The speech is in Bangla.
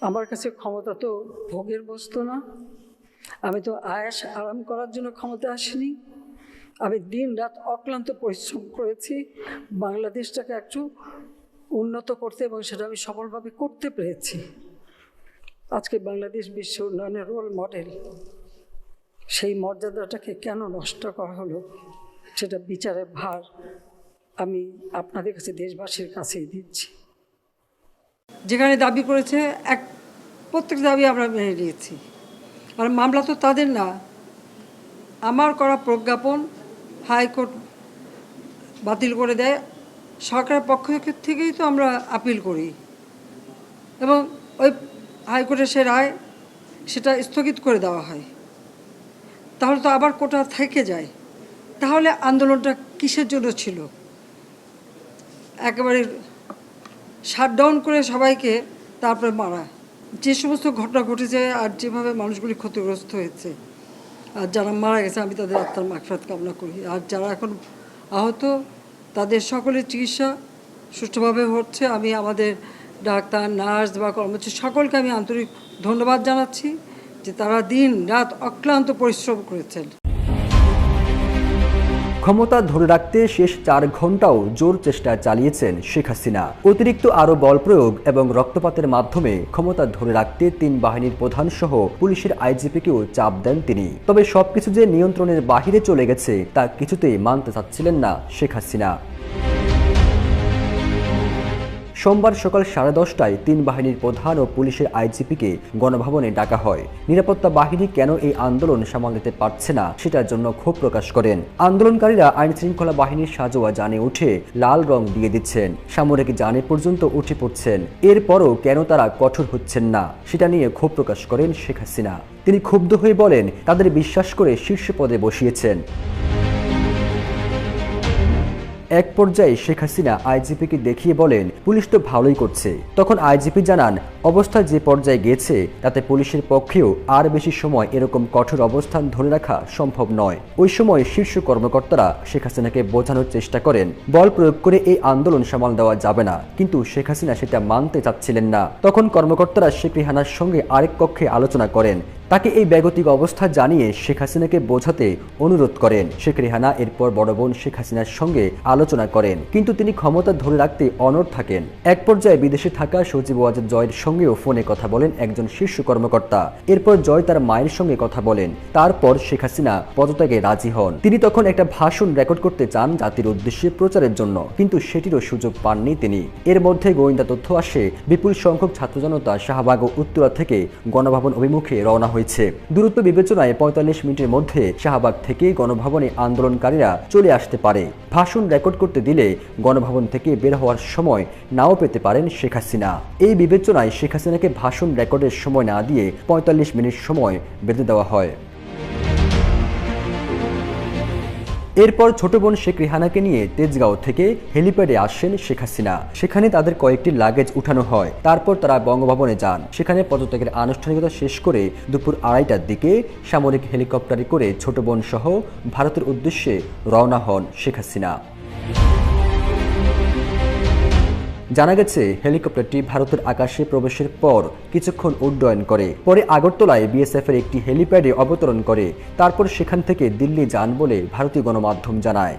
আমার কাছে ক্ষমতা তো ভোগের বস্তু না। আমি তো আয়াস আরাম করার জন্য ক্ষমতা আসিনি। আমি দিন রাত অক্লান্ত পরিশ্রম করেছি। বাংলাদেশটাকে একটু উন্নত করতে এবং সেটা আমি সফলভাবে করতে পেরেছি। আজকে বাংলাদেশ বিশ্ব উন্নয়নের রোল মডেল সেই মর্যাদাটাকে কেন নষ্ট করা হলো, সেটা বিচারের ভার আমি আপনাদের কাছে দেশবাসীর কাছেই দিচ্ছি। যেখানে দাবি করেছে, এক, প্রত্যেক দাবি আমরা মেনে নিয়েছি। আর মামলা তো তাদের না। আমার করা প্রজ্ঞাপন হাইকোর্ট বাতিল করে দেয়। সরকারের পক্ষ থেকেই তো আমরা আপিল করি। এবং ওই হাইকোর্টের সে রায় সেটা স্থগিত করে দেওয়া হয়। তাহলে তো আবার কোটা থেকে যায়। তাহলে আন্দোলনটা কিসের জন্য ছিল? একেবারে শাটডাউন করে সবাইকে তারপরে মারা। যে সমস্ত ঘটনা ঘটেছে আর যেভাবে মানুষগুলি ক্ষতিগ্রস্ত হয়েছে, আর যারা মারা গেছে, আমি তাদের আত্মার মাকফাত কামনা করি। আর যারা এখন আহত, তাদের সকলের চিকিৎসা সুষ্ঠুভাবে হচ্ছে। আমি আমাদের ডাক্তার, নার্স বা কর্মচারী সকলকে আমি আন্তরিক ধন্যবাদ জানাচ্ছি যে তারা দিন রাত অক্লান্ত পরিশ্রম করেছেন। ক্ষমতা ধরে রাখতে শেষ চার ঘন্টাও জোর চেষ্টা চালিয়েছেন শেখ হাসিনা। অতিরিক্ত আরও বল প্রয়োগ এবং রক্তপাতের মাধ্যমে ক্ষমতা ধরে রাখতে তিন বাহিনীর প্রধান সহ পুলিশের আইজিপিকেও চাপ দেন তিনি। তবে সবকিছু যে নিয়ন্ত্রণের বাহিরে চলে গেছে তা কিছুতেই মানতে চাচ্ছিলেন না শেখ হাসিনা। সোমবার সকাল সাড়ে দশটায় তিন বাহিনীর প্রধান ও পুলিশের আইজিপিকে গণভবনে ডাকা হয়। নিরাপত্তা বাহিনী কেন এই আন্দোলন সামাল দিতে পারছে না সেটার জন্য ক্ষোভ প্রকাশ করেন। আন্দোলনকারীরা আইন শৃঙ্খলা বাহিনীর সাজোয়া জানে উঠে লাল রং দিয়ে দিচ্ছেন। সামরিক জানে পর্যন্ত উঠে পড়ছেন। এরপরও কেন তারা কঠোর হচ্ছেন না সেটা নিয়ে ক্ষোভ প্রকাশ করেন শেখ হাসিনা। তিনি ক্ষুব্ধ হয়ে বলেন, তাদের বিশ্বাস করে শীর্ষ পদে বসিয়েছেন। এক পর্যায়ে শেখ হাসিনা আইজিপিকে দেখিয়ে বলেন, পুলিশ তো ভালোই করছে। তখন আইজিপি জানান, অবস্থা যে পর্যায়ে গেছে, তাতে পুলিশের পক্ষেও আর বেশি সময় এরকম কঠোর অবস্থান ধরে রাখা সম্ভব নয়। ওই সময় শীর্ষ কর্মকর্তারা শেখ হাসিনাকে বোঝানোর চেষ্টা করেন, বল প্রয়োগ করে এই আন্দোলন সামাল দেওয়া যাবে না। কিন্তু শেখ হাসিনা সেটা মানতে চাচ্ছিলেন না। তখন কর্মকর্তারা শেখ রিহানার সঙ্গে আরেক কক্ষে আলোচনা করেন তাকে এই ব্যাগতিক অবস্থা জানিয়ে শেখ হাসিনাকে বোঝাতে অনুরোধ করেন। শেখ রেহানা এরপর বড় বোন শেখ হাসিনার সঙ্গে আলোচনা করেন। কিন্তু তিনি ক্ষমতা ধরে রাখতে অনড় থাকেন। এক পর্যায়ে বিদেশে থাকা সচিব ওয়াজেদ জয়ের সঙ্গেও ফোনে কথা বলেন একজন শীর্ষ কর্মকর্তা। এরপর জয় তার মায়ের সঙ্গে কথা বলেন। তারপর শেখ হাসিনা পদত্যাগে রাজি হন। তিনি তখন একটা ভাষণ রেকর্ড করতে চান জাতির উদ্দেশ্যে প্রচারের জন্য, কিন্তু সেটিরও সুযোগ পাননি তিনি। এর মধ্যে গোয়েন্দা তথ্য আসে, বিপুল সংখ্যক ছাত্র জনতা শাহবাগ ও উত্তরা থেকে গণভবন অভিমুখে রওনা হয়েছে। দূরত্ব বিবেচনায় পঁয়তাল্লিশ মিনিটের মধ্যে শাহবাগ থেকে গণভবনে আন্দোলনকারীরা চলে আসতে পারে। ভাষণ রেকর্ড করতে দিলে গণভবন থেকে বের হওয়ার সময় নাও পেতে পারেন শেখ হাসিনা। এই বিবেচনায় শেখ হাসিনাকে ভাষণ রেকর্ডের সময় না দিয়ে পঁয়তাল্লিশ মিনিট সময় বেঁধে দেওয়া হয়। এরপর ছোট বোন শেখ রেহানাকে নিয়ে তেজগাঁও থেকে হেলিপ্যাডে আসেন শেখ হাসিনা। সেখানে তাদের কয়েকটি লাগেজ উঠানো হয়। তারপর তারা বঙ্গভবনে যান। সেখানে পদত্যাগের আনুষ্ঠানিকতা শেষ করে দুপুর আড়াইটার দিকে সামরিক হেলিকপ্টারে করে ছোট বোন সহ ভারতের উদ্দেশ্যে রওনা হন শেখ হাসিনা। জানা গেছে, হেলিকপ্টারটি ভারতের আকাশে প্রবেশের পর কিছুক্ষণ উড্ডয়ন করে, পরে আগরতলায় বিএসএফ এর একটি হেলিপ্যাডে অবতরণ করে, তারপর সেখান থেকে দিল্লি যান বলে ভারতীয় গণমাধ্যম জানায়।